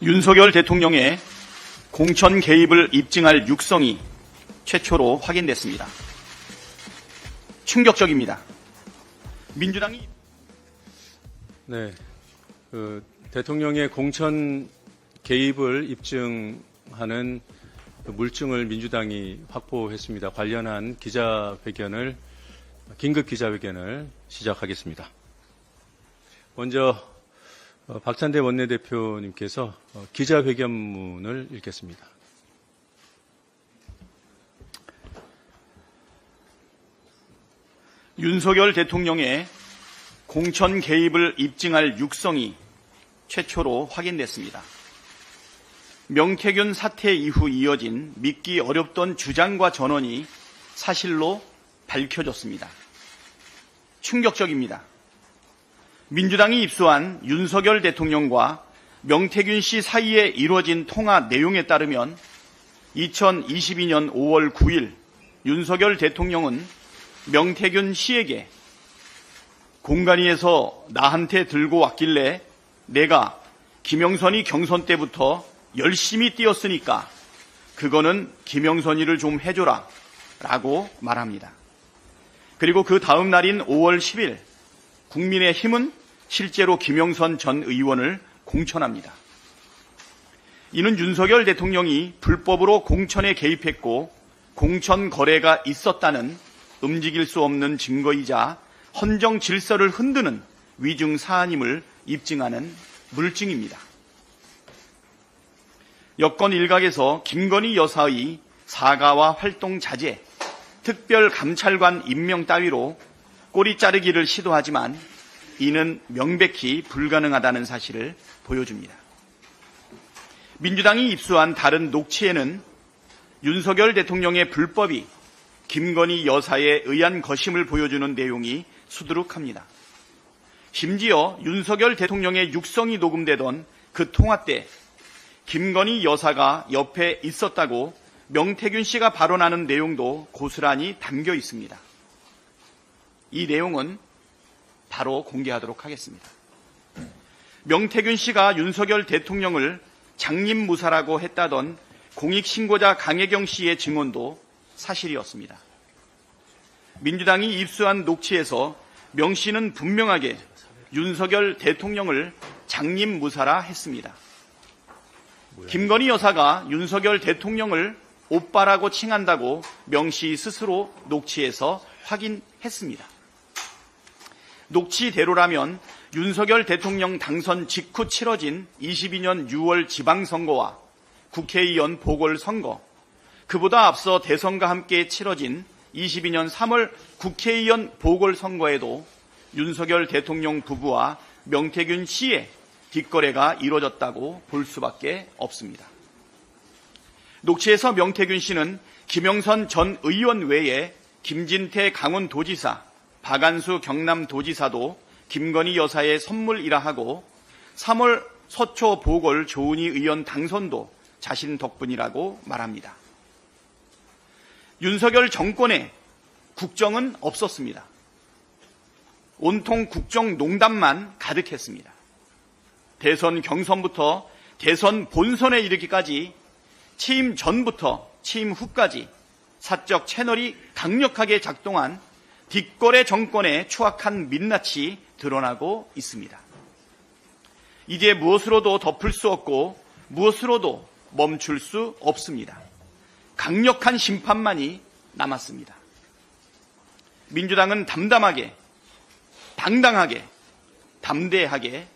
윤석열 대통령의 공천 개입을 입증할 육성이 최초로 확인됐습니다. 충격적입니다. 민주당이 네, 그 대통령의 공천 개입을 입증하는 그 물증을 민주당이 확보했습니다. 관련한 기자회견을 긴급 기자회견을 시작하겠습니다. 먼저 어, 박찬대 원내대표님께서 어, 기자회견문을 읽겠습니다. 윤석열 대통령의 공천 개입을 입증할 육성이 최초로 확인됐습니다. 명태균 사태 이후 이어진 믿기 어렵던 주장과 전원이 사실로 밝혀졌습니다. 충격적입니다. 민주당이 입수한 윤석열 대통령과 명태균 씨 사이에 이루어진 통화 내용에 따르면 2022년 5월 9일 윤석열 대통령은 명태균 씨에게 공간위에서 나한테 들고 왔길래 내가 김영선이 경선 때부터 열심히 뛰었으니까 그거는 김영선이를 좀 해줘라 라고 말합니다. 그리고 그 다음 날인 5월 10일 국민의 힘은 실제로 김영선 전 의원을 공천합니다. 이는 윤석열 대통령이 불법으로 공천에 개입했고 공천 거래가 있었다는 움직일 수 없는 증거이자 헌정 질서를 흔드는 위증 사안임을 입증하는 물증입니다. 여권 일각에서 김건희 여사의 사과와 활동 자제, 특별 감찰관 임명 따위로 꼬리 자르기를 시도하지만 이는 명백히 불가능하다는 사실을 보여줍니다. 민주당이 입수한 다른 녹취에는 윤석열 대통령의 불법이 김건희 여사에 의한 것임을 보여주는 내용이 수두룩합니다. 심지어 윤석열 대통령의 육성이 녹음되던 그 통화 때 김건희 여사가 옆에 있었다고 명태균 씨가 발언하는 내용도 고스란히 담겨 있습니다. 이 내용은 바로 공개하도록 하겠습니다. 명태균 씨가 윤석열 대통령을 장님무사라고 했다던 공익신고자 강혜경 씨의 증언도 사실이었습니다. 민주당이 입수한 녹취에서 명 씨는 분명하게 윤석열 대통령을 장님무사라 했습니다. 김건희 여사가 윤석열 대통령을 오빠라고 칭한다고 명 씨 스스로 녹취에서 확인했습니다. 녹취대로라면 윤석열 대통령 당선 직후 치러진 22년 6월 지방선거와 국회의원 보궐선거, 그보다 앞서 대선과 함께 치러진 22년 3월 국회의원 보궐선거에도 윤석열 대통령 부부와 명태균 씨의 뒷거래가 이루어졌다고 볼 수밖에 없습니다. 녹취에서 명태균 씨는 김영선 전 의원 외에 김진태 강원도지사, 박안수 경남도지사도 김건희 여사의 선물이라 하고 3월 서초 보궐 조은희 의원 당선도 자신 덕분이라고 말합니다. 윤석열 정권에 국정은 없었습니다. 온통 국정 농담만 가득했습니다. 대선 경선부터 대선 본선에 이르기까지 취임 전부터 취임 후까지 사적 채널이 강력하게 작동한 뒷거래 정권의 추악한 민낯이 드러나고 있습니다. 이제 무엇으로도 덮을 수 없고 무엇으로도 멈출 수 없습니다. 강력한 심판만이 남았습니다. 민주당은 담담하게, 당당하게, 담대하게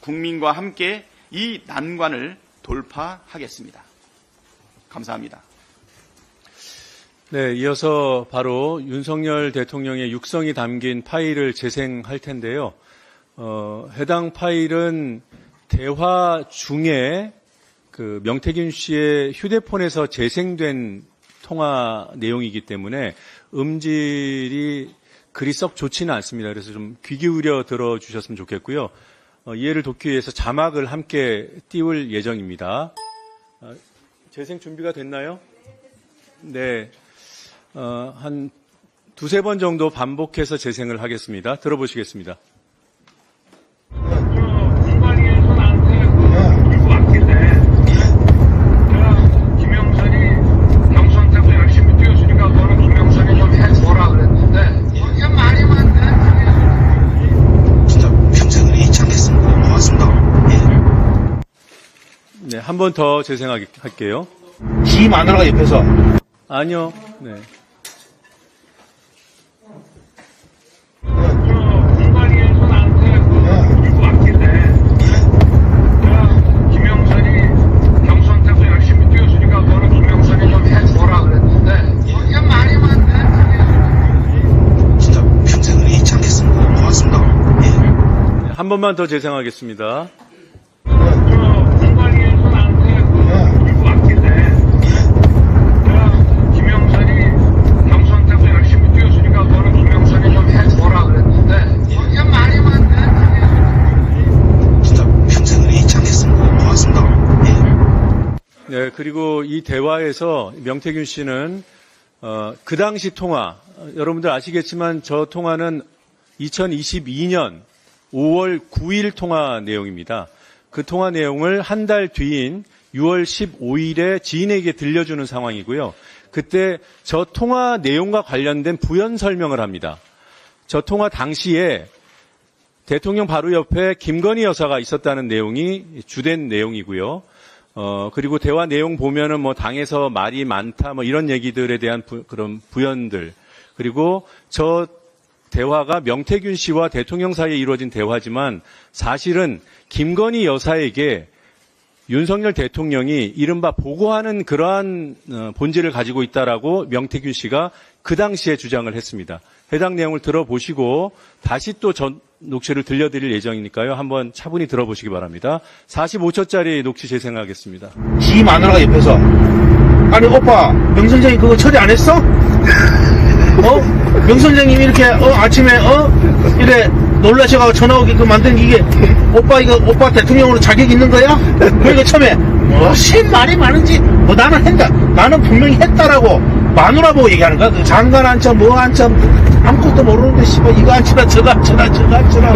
국민과 함께 이 난관을 돌파하겠습니다. 감사합니다. 네, 이어서 바로 윤석열 대통령의 육성이 담긴 파일을 재생할 텐데요. 어, 해당 파일은 대화 중에 그 명태균 씨의 휴대폰에서 재생된 통화 내용이기 때문에 음질이 그리 썩 좋지는 않습니다. 그래서 좀 귀 기울여 들어주셨으면 좋겠고요. 어, 이해를 돕기 위해서 자막을 함께 띄울 예정입니다. 어, 재생 준비가 됐나요? 네. 어, 한 두세 번 정도 반복해서 재생을 하겠습니다. 들어보시겠습니다. 예. 네, 한 번 더 재생할게요. 지 마누라가 옆에서. 아니요. 네. 않겠습니다. 고맙습니다. 예. 네, 그리고 이 대화에서 명태균 씨는 어, 그 당시 통화, 어, 여러분들 아시겠지만 저 통화는 2022년 5월 9일 통화 내용입니다. 그 통화 내용을 한 달 뒤인 6월 15일에 지인에게 들려주는 상황이고요. 그때 저 통화 내용과 관련된 부연 설명을 합니다. 저 통화 당시에 대통령 바로 옆에 김건희 여사가 있었다는 내용이 주된 내용이고요. 어, 그리고 대화 내용 보면은 뭐 당에서 말이 많다 뭐 이런 얘기들에 대한 부- 그런 부연들. 그리고 저 대화가 명태균 씨와 대통령 사이에 이루어진 대화지만 사실은 김건희 여사에게 윤석열 대통령이 이른바 보고하는 그러한 어, 본질을 가지고 있다라고 명태균 씨가 그 당시에 주장을 했습니다. 해당 내용을 들어보시고 다시 또 전 녹취를 들려드릴 예정이니까요. 한번 차분히 들어보시기 바랍니다. 45초짜리 녹취 재생하겠습니다. 지 마누라가 옆에서 아니 오빠 명선생이 그거 처리 안 했어? 어? 명 선생님이 이렇게 어 아침에 어? 이래 놀라셔가지고 전화 오게 그 만든 이게 오빠 이거 오빠 대통령으로 자격 있는 거야? 그러니까 처음에 뭐신 말이 많은지 뭐 나는 했다. 나는 분명히 했다라고 마누라 보고 얘기하는 거야. 그 장관 한참 뭐 한참 아무것도 모르는데 씨발 이거 안 치나 저거 안 치나 저거 안 치나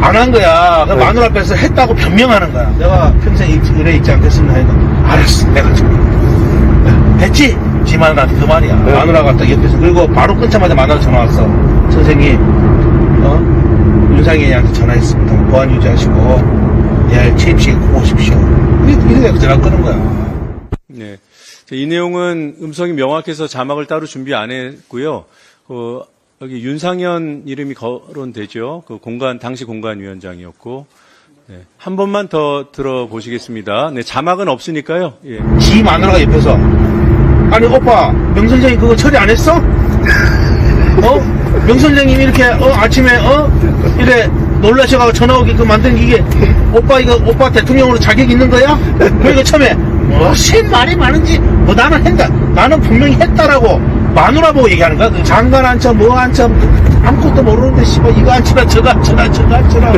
안 한 거야. 그 마누라 앞에서 했다고 변명하는 거야. 내가 평생 이- 의뢰 있지 않겠습니다 하니까 알았어. 내가 지금 됐지? 지 마누라한테 그 말이야. 마누라가 딱 옆에서. 그리고 바로 끊자마자 마누라 전화 왔어. 선생님, 어? 윤상현이한테 전화했습니다. 보안 유지하시고, 취임식에 꼭 오십시오. 이렇게 이렇게 전화 끊은 거야. 네. 자, 이 내용은 음성이 명확해서 자막을 따로 준비 안 했고요. 그, 여기 윤상현 이름이 거론되죠. 그 공간, 당시 공간위원장이었고. 네. 한 번만 더 들어보시겠습니다. 네, 자막은 없으니까요. 예. 지 마누라가 옆에서. 아니, 오빠, 명선생이 그거 처리 안 했어? 어? 명선생님이 이렇게, 어, 아침에, 어? 이래 놀라셔가지고 전화 오게 그 만든 이게, 오빠 이거, 오빠 대통령으로 자격 있는 거야? 그러니까 처음에, 뭐신 말이 많은지, 뭐 나는 했다. 나는 분명히 했다라고 마누라 보고 얘기하는 거야. 그 장관 한참, 뭐 한참, 아무것도 모르는데, 씨발, 이거 안 치나, 저거 안 치나, 저거 안 치나.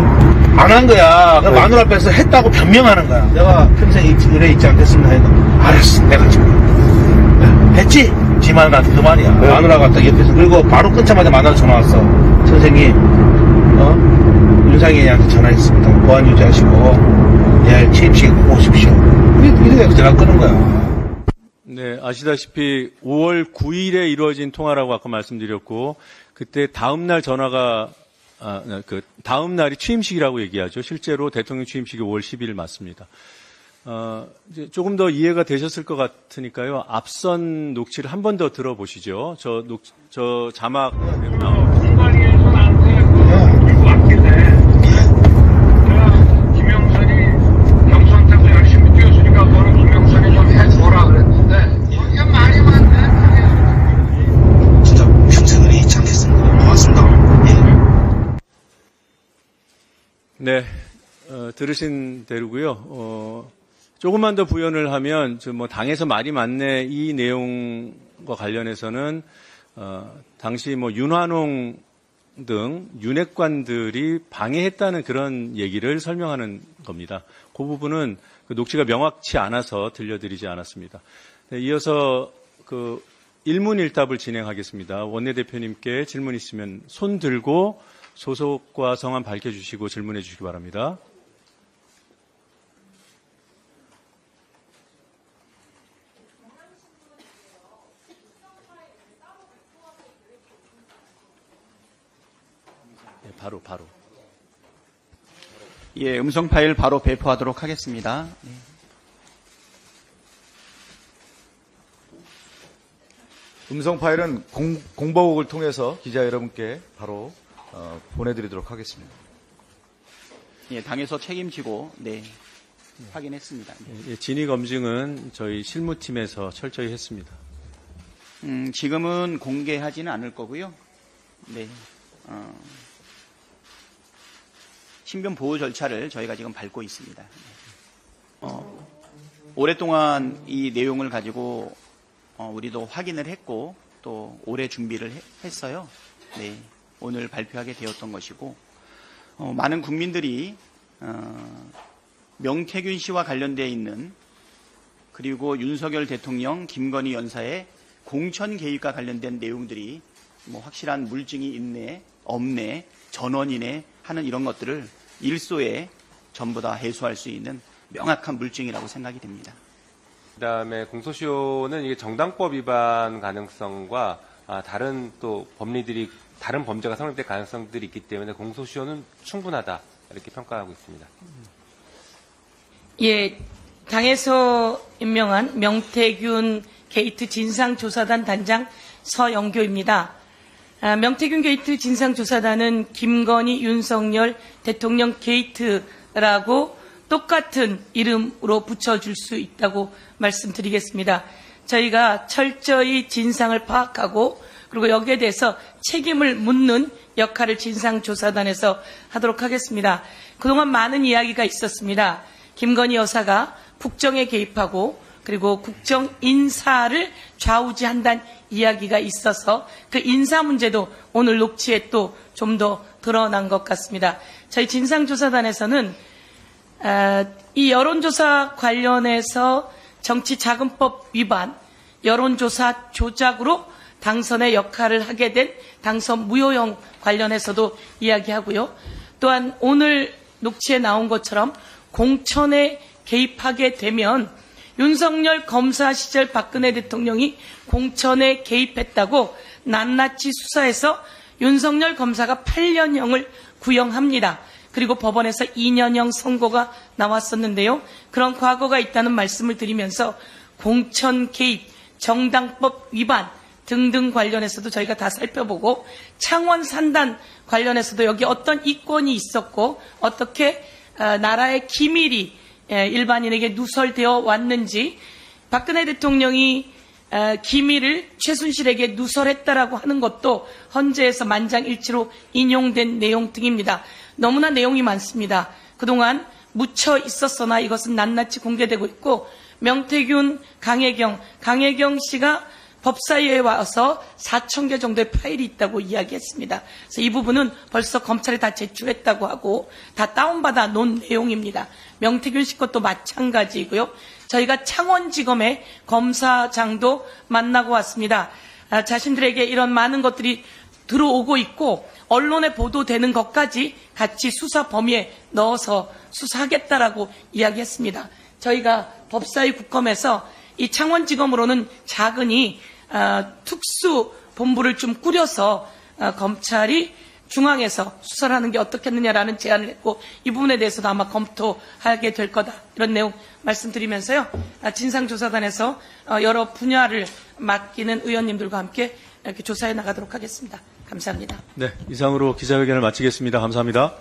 안한 거야. 그 마누라 앞에서 했다고 변명하는 거야. 내가 평생 이- 의뢰 있지 않겠습니다. 하니까, 알았어. 내가 지금. 됐지? 지 마누라한테 그 말이야. 마누라가 딱 옆에서. 그리고 바로 끊자마자 마누라 전화 왔어. 선생님, 어? 윤상현이한테 전화했습니다. 보안 유지하시고, 내일 취임식에 꼭 오십시오. 이렇게 전화 끊은 거야. 네, 아시다시피 5월 9일에 이루어진 통화라고 아까 말씀드렸고 그때 다음 날 전화가 아, 그 다음 날이 취임식이라고 얘기하죠. 실제로 대통령 취임식이 5월 10일 맞습니다. 어, 이제 조금 더 이해가 되셨을 것 같으니까요. 앞선 녹취를 한 번 더 들어보시죠. 저 녹, 저 자막 진짜 평생을 잊지 않겠습니다. 고맙습니다. 예. 네, 어, 들으신 대로고요. 어, 조금만 더 부연을 하면 저뭐 당에서 말이 많네 이 내용과 관련해서는 어, 당시 뭐 윤환홍 등 윤핵관들이 방해했다는 그런 얘기를 설명하는 겁니다. 그 부분은 그 녹취가 명확치 않아서 들려드리지 않았습니다. 네, 이어서 그 일문일답을 진행하겠습니다. 원내대표님께 질문 있으면 손 들고 소속과 성함 밝혀주시고 질문해 주시기 바랍니다. 예, 음성 파일 바로 배포하도록 하겠습니다. 네. 음성 파일은 공, 공보국을 통해서 기자 여러분께 바로 어, 보내드리도록 하겠습니다. 예, 당에서 책임지고 네, 네. 확인했습니다. 네. 예, 진위 검증은 저희 실무팀에서 철저히 했습니다. 음, 지금은 공개하지는 않을 거고요. 네. 어. 신변 보호 절차를 저희가 지금 밟고 있습니다. 네. 어, 오랫동안 이 내용을 가지고 어, 우리도 확인을 했고 또 오래 준비를 해- 했어요. 네. 오늘 발표하게 되었던 것이고 어, 많은 국민들이 어, 명태균 씨와 관련되어 있는 그리고 윤석열 대통령, 김건희 여사의 공천 개입과 관련된 내용들이 뭐 확실한 물증이 있네, 없네, 전원이네 하는 이런 것들을 일소에 전부 다 해소할 수 있는 명확한 물증이라고 생각이 됩니다. 그다음에 공소시효는 이게 정당법 위반 가능성과 아, 다른 또 법리들이 다른 범죄가 성립될 가능성들이 있기 때문에 공소시효는 충분하다 이렇게 평가하고 있습니다. 예, 당에서 임명한 명태균 게이트 진상조사단 단장 서영교입니다. 아, 명태균 게이트 진상조사단은 김건희, 윤석열 대통령 게이트라고 똑같은 이름으로 붙여줄 수 있다고 말씀드리겠습니다. 저희가 철저히 진상을 파악하고 그리고 여기에 대해서 책임을 묻는 역할을 진상조사단에서 하도록 하겠습니다. 그동안 많은 이야기가 있었습니다. 김건희 여사가 국정에 개입하고 그리고 국정 인사를 좌우지한다는 이야기가 있어서 그 인사 문제도 오늘 녹취에 또 좀 더 드러난 것 같습니다. 저희 진상조사단에서는 아, 이 여론조사 관련해서 정치자금법 위반, 여론조사 조작으로 당선의 역할을 하게 된 당선 무효형 관련해서도 이야기하고요. 또한 오늘 녹취에 나온 것처럼 공천에 개입하게 되면 윤석열 검사 시절 박근혜 대통령이 공천에 개입했다고 낱낱이 수사해서 윤석열 검사가 8년형을 구형합니다. 그리고 법원에서 2년형 선고가 나왔었는데요. 그런 과거가 있다는 말씀을 드리면서 공천 개입, 정당법 위반 등등 관련해서도 저희가 다 살펴보고 창원 산단 관련해서도 여기 어떤 이권이 있었고 어떻게 어, 나라의 기밀이 에, 일반인에게 누설되어 왔는지 박근혜 대통령이 에, 기밀을 최순실에게 누설했다라고 하는 것도 헌재에서 만장일치로 인용된 내용 등입니다. 너무나 내용이 많습니다. 그동안 묻혀 있었으나 이것은 낱낱이 공개되고 있고 명태균, 강혜경, 강혜경 씨가 법사위에 와서 4천 개 정도의 파일이 있다고 이야기했습니다. 그래서 이 부분은 벌써 검찰에 다 제출했다고 하고 다 다운받아 놓은 내용입니다. 명태균 씨 것도 마찬가지이고요. 저희가 창원지검의 검사장도 만나고 왔습니다. 아, 자신들에게 이런 많은 것들이 들어오고 있고 언론에 보도되는 것까지 같이 수사 범위에 넣어서 수사하겠다라고 이야기했습니다. 저희가 법사위 국검에서 이 창원지검으로는 작은이 아, 특수 본부를 좀 꾸려서 아, 검찰이 중앙에서 수사를 하는 게 어떻겠느냐라는 제안을 했고 이 부분에 대해서도 아마 검토하게 될 거다 이런 내용 말씀드리면서요 아, 진상조사단에서 어, 여러 분야를 맡기는 의원님들과 함께 이렇게 조사해 나가도록 하겠습니다. 감사합니다. 네, 이상으로 기자회견을 마치겠습니다. 감사합니다.